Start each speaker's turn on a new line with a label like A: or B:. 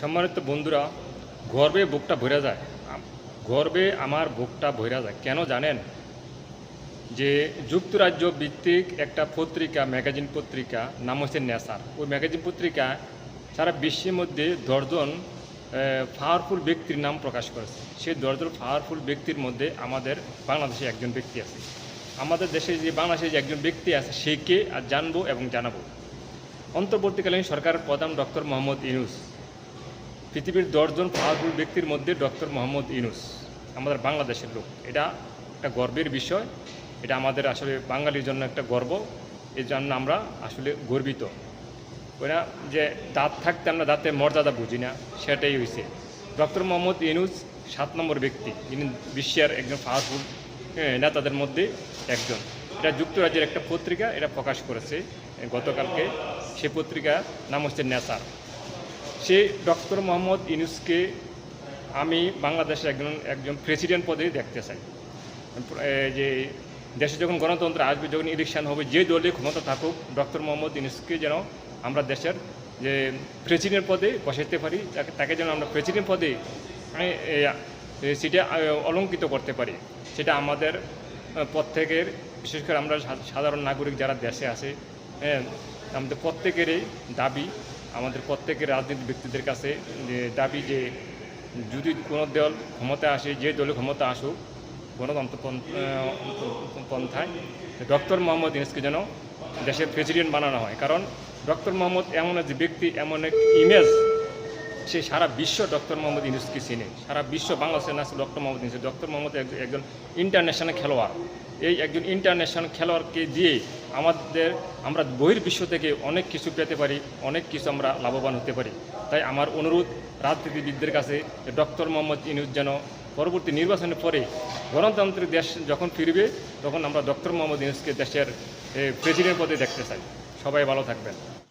A: সম্মানিত বন্ধুরা, গর্বে বুকটা ভরে যায়। গর্বে আমার বুকটা ভরে যায়। কেন জানেন? যে যুক্তরাজ্য ভিত্তিক একটা পত্রিকা, ম্যাগাজিন পত্রিকা, নাম হচ্ছে নেসার। ওই ম্যাগাজিন পত্রিকা সারা বিশ্বের মধ্যে দশজন পাওয়ারফুল ব্যক্তির নাম প্রকাশ করেছে। সেই দশজন পাওয়ারফুল ব্যক্তির মধ্যে আমাদের বাংলাদেশে একজন ব্যক্তি আছে। আমাদের দেশে যে বাংলাদেশে যে একজন ব্যক্তি আছে, সে কে? আর জানব এবং জানাব। অন্তর্বর্তীকালীন সরকারের প্রধান ডক্টর মোহাম্মদ ইউনুস। পৃথিবীর দশজন পাওয়ারফুল ব্যক্তির মধ্যে ডক্টর মোহাম্মদ ইউনুস, আমাদের বাংলাদেশের লোক। এটা একটা গর্বের বিষয়। এটা আমাদের আসলে বাঙালির জন্য একটা গর্ব। এই জন্য আমরা আসলে গর্বিত। ওরা যে দাঁত থাকতে আমরা দাঁতের মর্যাদা বুঝি না, সেটাই হয়েছে ডক্টর মোহাম্মদ ইউনুস সাত নম্বর ব্যক্তি। যিনি বিশ্বের একজন পাওয়ারফুল নেতাদের মধ্যে একজন। এটা যুক্তরাজ্যের একটা পত্রিকা, এটা প্রকাশ করেছে। গতকালকে সে পত্রিকার নাম হচ্ছে নেসার সে ডক্টর মোহাম্মদ ইউনুসকে আমি বাংলাদেশের একজন একজন প্রেসিডেন্ট পদে দেখতে চাই। যে দেশে যখন গণতন্ত্র আসবে, যখন ইলেকশন হবে, যে দলে ক্ষমতা থাকুক, ডক্টর মোহাম্মদ ইউনুসকে যেন আমরা দেশের যে প্রেসিডেন্ট পদে বসাইতে পারি, তাকে যেন আমরা প্রেসিডেন্ট পদে সেটা অলঙ্কিত করতে পারি। সেটা আমাদের প্রত্যেকের, বিশেষ করে আমরা সাধারণ নাগরিক যারা দেশে আছে হ্যাঁ আমাদের প্রত্যেকেরই দাবি। আমাদের প্রত্যেকের রাজনীতি ব্যক্তিদের কাছে যে দাবি যে যদি কোনো দল ক্ষমতা আসে যে দলে ক্ষমতা আসুক গণতন্ত্র পন্থ- আহ, পন্থায় ডক্টর মোহাম্মদ ইউনুসকে যেন দেশের প্রেসিডেন্ট বানানো হয়। কারণ ডক্টর মোহাম্মদ এমন এক ব্যক্তি এমন এক ইমেজ সে সারা বিশ্ব ডক্টর মোহাম্মদ ইউনুসকে চিনে। সারা বিশ্ব বাংলাদেশের নাচ ডক্টর মোহাম্মদ ইউনুস। ডক্টর মোহাম্মদ একজন ইন্টারন্যাশনাল খেলোয়াড়। এই একজন ইন্টারন্যাশনাল খেলোয়াড়কে দিয়ে আমাদের, আমরা বহির্বিশ্ব থেকে অনেক কিছু পেতে পারি, অনেক কিছু আমরা লাভবান হতে পারি। তাই আমার অনুরোধ রাজনীতিবিদদের কাছে ডক্টর মোহাম্মদ ইনুজ যেন পরবর্তী নির্বাচনের পরে গণতান্ত্রিক দেশ যখন ফিরবে, তখন আমরা ডক্টর মোহাম্মদ ইনুজকে দেশের প্রেসিডেন্ট পদে দেখতে চাই। সবাই ভালো থাকবেন।